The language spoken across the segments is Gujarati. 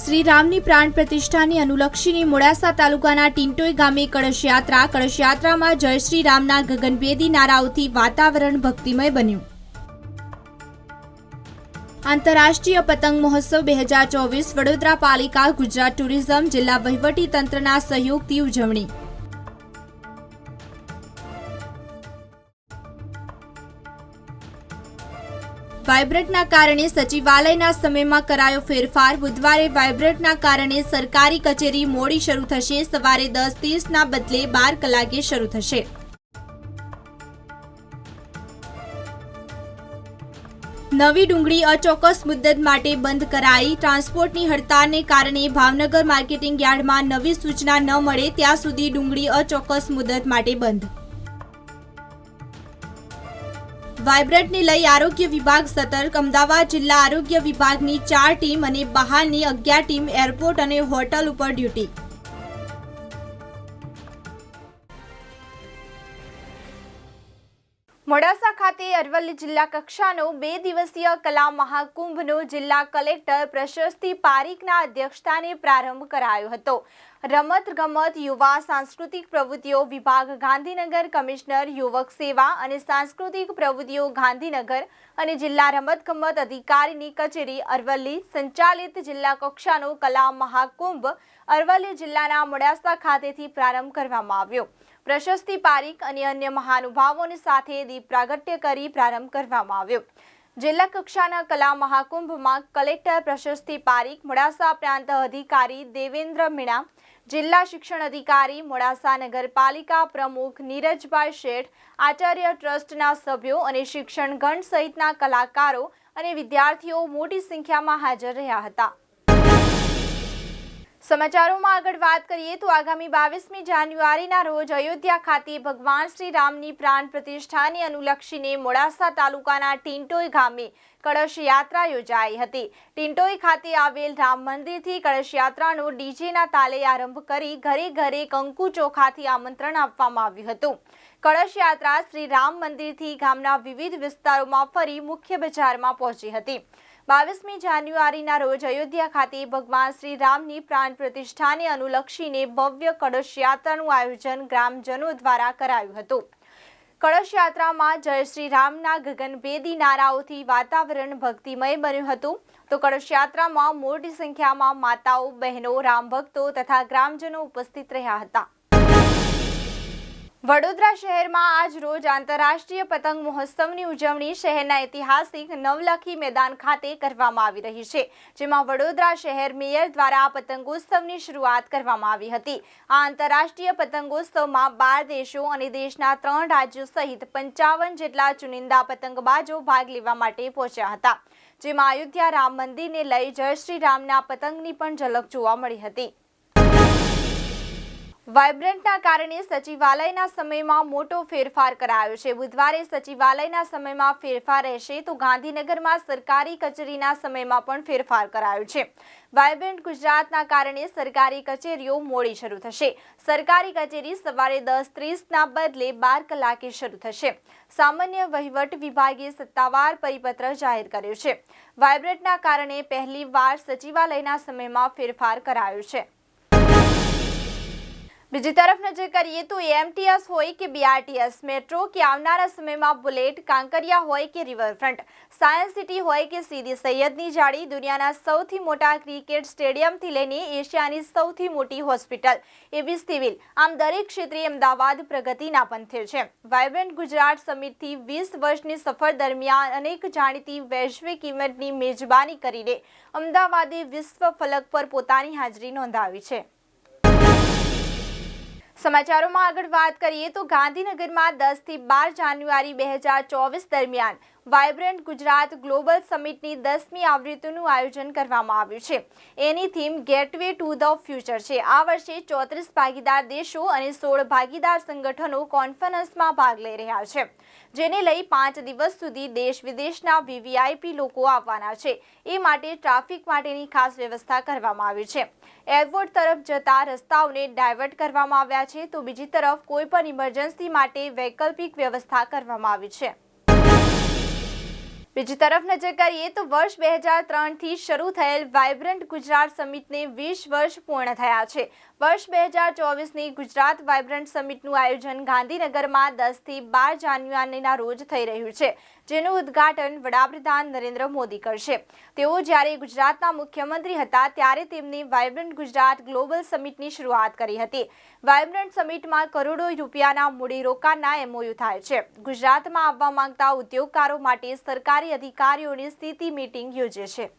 શ્રી રામની પ્રાણ પ્રતિષ્ઠાને અનુલક્ષીને મોડાસા તાલુકાના ટિન્ટોઈ ગામે કળશયાત્રા, કળશયાત્રામાં જય શ્રી રામના ગગનભેદી નારાઓથી વાતાવરણ ભક્તિમય બન્યું. આંતરરાષ્ટ્રીય પતંગ મહોત્સવ બે હજાર ચોવીસ વડોદરા પાલિકા ગુજરાત ટુરિઝમ જિલ્લા વહીવટી તંત્રના સહયોગથી ઉજવણી. વાઇબ્રન્ટના કારણે સચિવાલયના સમયમાં કરાયો ફેરફાર. બુધવારે વાઇબ્રન્ટના કારણે સરકારી કચેરી મોડી શરૂ થશે. સવારે દસ ત્રીસના બદલે બાર કલાકે શરૂ થશે. નવી ડુંગળી અચોક્કસ મુદ્દત માટે બંધ કરાઈ. ટ્રાન્સપોર્ટની હડતાળને કારણે ભાવનગર માર્કેટિંગ યાર્ડમાં નવી સૂચના ન મળે. ત્યાં સુધી ડુંગળી અચોક્કસ મુદ્દત માટે બંધ. વાયબ્રન્ટને લઈ આરોગ્ય વિભાગ સતર્ક. અમદાવાદ જિલ્લા આરોગ્ય વિભાગની ચાર ટીમ અને બહારની અગિયાર ટીમ એરપોર્ટ અને હોટલ ઉપર ડ્યુટી. મોડાસા ખાતે અરવલ્લી જિલ્લા કક્ષાનો બે દિવસીય કલા મહાકુંભનો જિલ્લા કલેક્ટર પ્રશસ્તિ પારીકના અધ્યક્ષસ્થાને પ્રારંભ કરાયો હતો. રમત ગમત યુવા, સાંસ્કૃતિક પ્રવૃત્તિઓ વિભાગ, ગાંધીનગર કમિશનર, યુવક સેવા અને સાંસ્કૃતિક પ્રવૃત્તિઓ ગાંધીનગર અને જિલ્લા રમતગમત અધિકારીની કચેરી અરવલ્લી સંચાલિત જિલ્લા કક્ષાનો કલા મહાકુંભ અરવલ્લી જિલ્લાના મોડાસા ખાતેથી પ્રારંભ કરવામાં આવ્યો. પ્રશસ્તિ પારીખ અને અન્ય મહાનુભાવોની સાથે દીપ પ્રાગટ્ય કરી પ્રારંભ કરવામાં આવ્યો. જિલ્લા કક્ષાના કલા મહાકુંભમાં કલેક્ટર પ્રશસ્તિ પારીખ મોડાસા પ્રાંત અધિકારી દેવેન્દ્ર મીણા, જિલ્લા શિક્ષણ અધિકારી, મોડાસા નગરપાલિકા પ્રમુખ નીરજભાઈ શેઠ, આચાર્ય ટ્રસ્ટના સભ્યો અને શિક્ષણગણ સહિતના કલાકારો અને વિદ્યાર્થીઓ મોટી સંખ્યામાં હાજર રહ્યા હતા. સમાચારોમાં આગળ વાત કરીએ તો આગામી બાવીસમી જાન્યુઆરીના રોજ અયોધ્યા ખાતે ભગવાન શ્રી રામની પ્રાણ પ્રતિષ્ઠાને અનુલક્ષીને મોડાસા તાલુકાના ટિન્ટોઈ ગામે કળશ યાત્રા યોજાઈ હતી. ટિન્ટોઈ ખાતે આવેલ રામ મંદિરથી કળશ યાત્રાનો ડીજેના તાલે આરંભ કરી ઘરે ઘરે કંકુ ચોખાથી આમંત્રણ આપવામાં આવ્યું હતું. કળશ યાત્રા શ્રી રામ મંદિરથી ગામના વિવિધ વિસ્તારોમાં ફરી મુખ્ય બજારમાં પહોંચી હતી. બાવીસમી જાન્યુઆરીના રોજ અયોધ્યા ખાતે ભગવાન શ્રી રામની પ્રાણ પ્રતિષ્ઠાને અનુલક્ષીને ભવ્ય કળશ યાત્રાનું આયોજન ગ્રામજનો દ્વારા કરાયું હતું. કળશ યાત્રામાં જય શ્રી રામના ગગનભેદી નારાઓથી વાતાવરણ ભક્તિમય બન્યું હતું. તો કળશ યાત્રામાં મોટી સંખ્યામાં માતાઓ, બહેનો રામ ભક્તો તથા ગ્રામજનો ઉપસ્થિત રહ્યા હતા. વડોદરા શહેરમાં આજ રોજ આંતરરાષ્ટ્રીય પતંગ મહોત્સવની ઉજવણી શહેરના ઐતિહાસિક નવલખી મેદાન ખાતે કરવામાં આવી રહી છે, જેમાં વડોદરા શહેર મેયર દ્વારા પતંગોત્સવની શરૂઆત કરવામાં આવી હતી. આ આંતરરાષ્ટ્રીય પતંગોત્સવમાં બાર દેશો અને દેશના ત્રણ રાજ્યો સહિત પંચાવન જેટલા ચુનિંદા પતંગબાજો ભાગ લેવા માટે પહોંચ્યા હતા, જેમાં અયોધ્યા રામ મંદિરને લઈ જય શ્રી રામના પતંગની પણ ઝલક જોવા મળી હતી. વાઇબ્રન્ટના કારણે સચિવાલયના સમયમાં મોટો ફેરફાર કરાયો છે. બુધવારે સચિવાલયના સમયમાં ફેરફાર રહેશે તો ગાંધીનગરમાં સરકારી કચેરીના સમયમાં પણ ફેરફાર કરાયો છે. વાઇબ્રન્ટ ગુજરાતના કારણે સરકારી કચેરીઓ મોડી શરૂ થશે. સરકારી કચેરી સવારે દસ ત્રીસના બદલે બાર કલાકે શરૂ થશે. સામાન્ય વહીવટ વિભાગે સત્તાવાર પરિપત્ર જાહેર કર્યો છે. વાઇબ્રન્ટના કારણે પહેલીવાર સચિવાલયના સમયમાં ફેરફાર કરાયો છે. બીજી તરફ નજર કરીએ તો એમટીએસ હોય કે બીઆરટીએસ, મેટ્રો કે આવનારા સમયમાં બુલેટ, કાંકરિયા હોય કે રિવરફ્રન્ટ, સાયન્સ સિટી હોય કે સીધી સૈયદની જાળી, દુનિયાના સૌથી મોટા ક્રિકેટ સ્ટેડિયમથી લઈને એશિયાની સૌથી મોટી હોસ્પિટલ, એવી સિવિલ, આમ દરેક ક્ષેત્રે અમદાવાદ પ્રગતિના પંથે છે. વાયબ્રન્ટ ગુજરાત સમિટથી વીસ વર્ષની સફર દરમિયાન અનેક જાણીતી વૈશ્વિક ઇવેન્ટની મેજબાની કરીને અમદાવાદે વિશ્વ ફલક પર પોતાની હાજરી નોંધાવી છે. સમાચારોમાં આગળ વાત કરીએ તો ગાંધીનગરમાં દસથી બાર જાન્યુઆરી બે હજાર ચોવીસ દરમિયાન વાઇબ્રન્ટ ગુજરાત ગ્લોબલ સમિટની દસમી આવૃત્તિનું આયોજન કરવામાં આવ્યું છે. એની theme gateway to the future છે. આ વર્ષે ચોત્રીસ ભાગીદાર દેશો અને સોળ ભાગીદાર સંગઠનો કોન્ફરન્સમાં ભાગ લઈ રહ્યા છે. જેને લઈ પાંચ દિવસ સુધી દેશ વિદેશના વીવીઆઈપી લોકો આવવાના છે. એ માટે ટ્રાફિક માટેની ખાસ વ્યવસ્થા કરવામાં આવી છે. એરપોર્ટ તરફ જતા રસ્તાઓને ડાયવર્ટ કરવામાં આવ્યા છે. તો બીજી તરફ કોઈ પણ ઇમરજન્સી માટે વૈકલ્પિક વ્યવસ્થા કરવામાં આવી છે. બીજી તરફ નજર કરીએ તો વર્ષ બે હજાર ત્રણથી શરૂ થયેલ વાઇબ્રન્ટ ગુજરાત સમિટને વીસ વર્ષ પૂર્ણ થયા છે. વર્ષ બે હજાર ચોવીસની ગુજરાત વાઇબ્રન્ટ સમિટનું આયોજન ગાંધીનગરમાં દસથી બાર જાન્યુઆરીના રોજ થઈ રહ્યું છે, જેનું ઉદ્ઘાટન વડાપ્રધાન નરેન્દ્ર મોદી કરશે. તેઓ જ્યારે ગુજરાતના મુખ્યમંત્રી હતા, ત્યારે તેમની વાઇબ્રન્ટ ગુજરાત ગ્લોબલ સમિટની શરૂઆત કરી હતી. વાઇબ્રન્ટ સમિટમાં કરોડો રૂપિયાના મૂડીરોકાણના એમઓયુ થાય છે. ગુજરાતમાં આવવા માંગતા ઉદ્યોગકારો માટે સરકારી અધિકારીઓની સ્થિતિ મીટિંગ યોજે છે.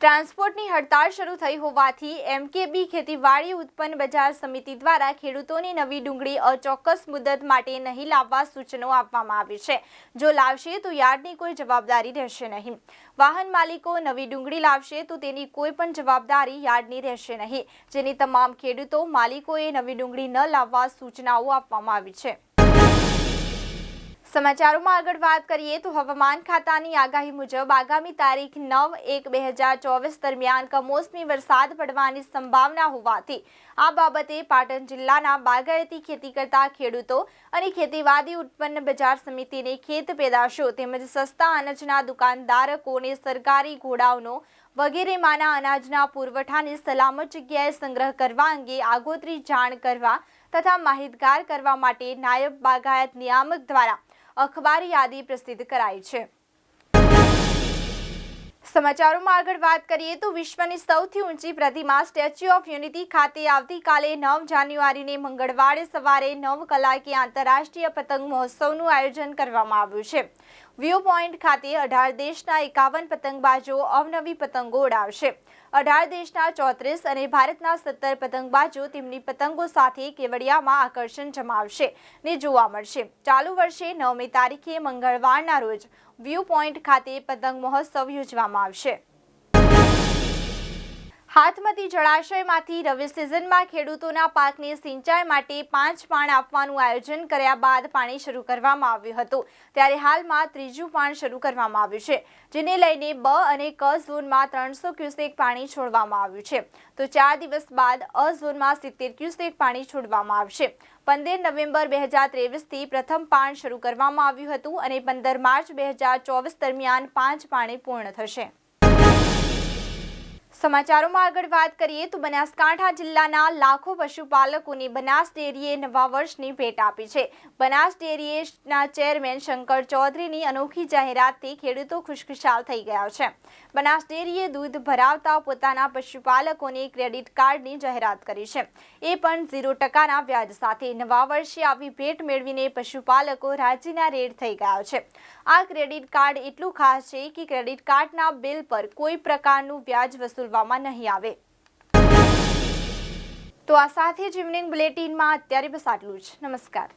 ટ્રાન્સપોર્ટની હડતાળ શરૂ થઈ હોવાથી એમકેબી ખેતીવાડી ઉત્પન્ન બજાર સમિતિ દ્વારા ખેડૂતોની નવી ડુંગળી અચોક્કસ મુદત માટે નહીં લાવવા સૂચનો આપવામાં આવી છે. જો લાવશે તો યાર્ડની કોઈ જવાબદારી રહેશે નહીં. વાહન માલિકો નવી ડુંગળી લાવશે તો તેની કોઈ પણ જવાબદારી યાર્ડની રહેશે નહીં. જેની તમામ ખેડૂતો માલિકોએ નવી ડુંગળી ન લાવવા સૂચનાઓ આપવામાં આવી છે. સમાચારોમાં આગળ વાત કરીએ તો હવામાન ખાતાની આગાહી મુજબ આગામી તારીખ નવ એક બે હજાર ચોવીસ દરમિયાન કમોસમી વરસાદ પડવાની સંભાવના હોવાથી આ બાબતે પાટણ જિલ્લાના બાગાયતી ખેતી કરતા ખેડૂતો અને ખેતીવાદી ઉત્પન્ન બજાર સમિતિને ખેત પેદાશો તેમજ સસ્તા અનાજના દુકાનદારકોને સરકારી ઘોડાઓનો વગેરેમાંના અનાજના પુરવઠાને સલામત જગ્યાએ સંગ્રહ કરવા અંગે આગોતરી જાણ કરવા તથા માહિતગાર કરવા માટે નાયબ બાગાયત નિયામક દ્વારા અખબારી યાદી પ્રસિદ્ધ કરાઈ છે. સમાચારોમાં આગળ વાત કરીએ તો વિશ્વની સૌથી ઊંચી પ્રતિમા સ્ટેચ્યુ ઓફ યુનિટી ખાતે આવતીકાલે નવ જાન્યુઆરીને મંગળવારે સવારે નવ કલાકે આંતરરાષ્ટ્રીય પતંગ મહોત્સવનું આયોજન કરવામાં આવ્યું છે. વ્યૂ પોઈન્ટ ખાતે અઢાર દેશના એકાવન પતંગબાજો અવનવી પતંગો ઉડાવશે. અઢાર દેશના ચોત્રીસ અને ભારતના સત્તર પતંગબાજો તેમની પતંગો સાથે કેવડિયામાં આકર્ષણ જમાવશે ને જોવા મળશે. ચાલુ વર્ષે નવમી તારીખે મંગળવારના રોજ વ્યૂ પોઈન્ટ ખાતે પતંગ મહોત્સવ યોજવામાં આવશે. હાથમતી જળાશયમાંથી રવિ સિઝનમાં ખેડૂતોના પાકને સિંચાઈ માટે પાંચ પાણ આપવાનું આયોજન કર્યા બાદ પાણી શરૂ કરવામાં આવ્યું હતું. ત્યારે હાલમાં ત્રીજું પાણ શરૂ કરવામાં આવ્યું છે, જેને લઈને બ અને ક ઝોનમાં ત્રણસો ક્યુસેક પાણી છોડવામાં આવ્યું છે. તો ચાર દિવસ બાદ અ ઝોનમાં સિત્તેર ક્યુસેક પાણી છોડવામાં આવશે. પંદર નવેમ્બર બે હજાર ત્રેવીસથી પ્રથમ પાણ શરૂ કરવામાં આવ્યું હતું અને પંદર માર્ચ બે હજાર ચોવીસ દરમિયાન પાંચ પાણી પૂર્ણ થશે. સમાચારોમાં આગળ વાત કરીએ તો બનાસકાંઠા જિલ્લાના લાખો પશુપાલકોને બનાસ ડેરીએ નવા વર્ષની ભેટ આપી છે. બનાસ ડેરીના ચેરમેન શંકર ચૌધરીની અનોખી જાહેરાતથી ખેડૂતો ખુશખુશાલ થઈ ગયા છે. બનાસ ડેરીએ દૂધ ભરાવતા પોતાના પશુપાલકોને ક્રેડિટ કાર્ડની જાહેરાત કરી છે. એ પણ ઝીરો ટકાના વ્યાજ સાથે નવા વર્ષે આવી ભેટ મેળવીને પશુપાલકો રાજીના રેડ થઈ ગયા છે. આ ક્રેડિટ કાર્ડ એટલું ખાસ છે કે ક્રેડિટ કાર્ડના બિલ પર કોઈ પ્રકારનું વ્યાજ વસૂલવામાં નહીં આવે. તો આ સાથે જ ઇવનિંગ બુલેટિનમાં અત્યારે બસ આટલું જ. નમસ્કાર.